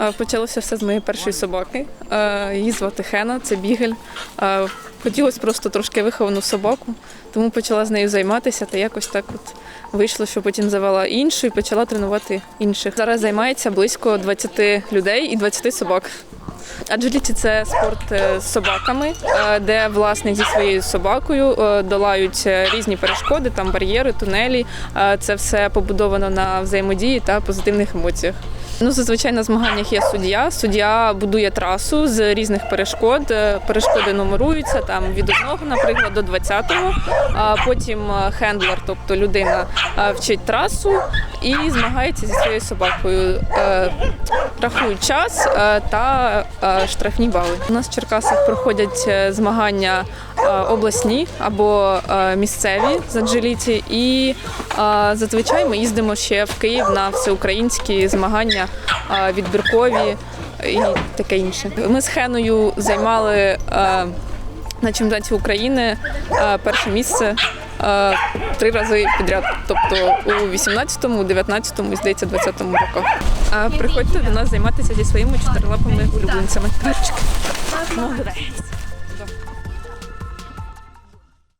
Е, Почалося все з моєї першої собаки. Е, Її звати Хена, це бігель. Е, Хотілося просто трошки виховану собаку, тому почала з нею займатися та якось так от вийшло, що потім завела іншу і почала тренувати інших. Зараз займається близько 20 людей і 20 собак. Аджиліті це спорт з собаками, де власник зі своєю собакою долають різні перешкоди, там бар'єри, тунелі. Це все побудовано на взаємодії та позитивних емоціях. Ну, зазвичай на змаганнях є суддя. Суддя будує трасу з різних перешкод. Е, Перешкоди нумеруються там від одного, наприклад, до 20-го. А потім е, хендлер, тобто людина, е, вчить трасу і змагається зі своєю собакою. Рахують час е, та е, штрафні бали. У нас в Черкасах проходять е, змагання обласні або місцеві з аджиліті. І зазвичай ми їздимо ще в Київ на всеукраїнські змагання відбіркові і таке інше. Ми з Хеною займали на чемпіонаті України перше місце три рази підряд. Тобто у 18-му, 19-му і здається 20-му роках. Приходьте до нас займатися зі своїми чотирилапими улюбленцями. Перчики.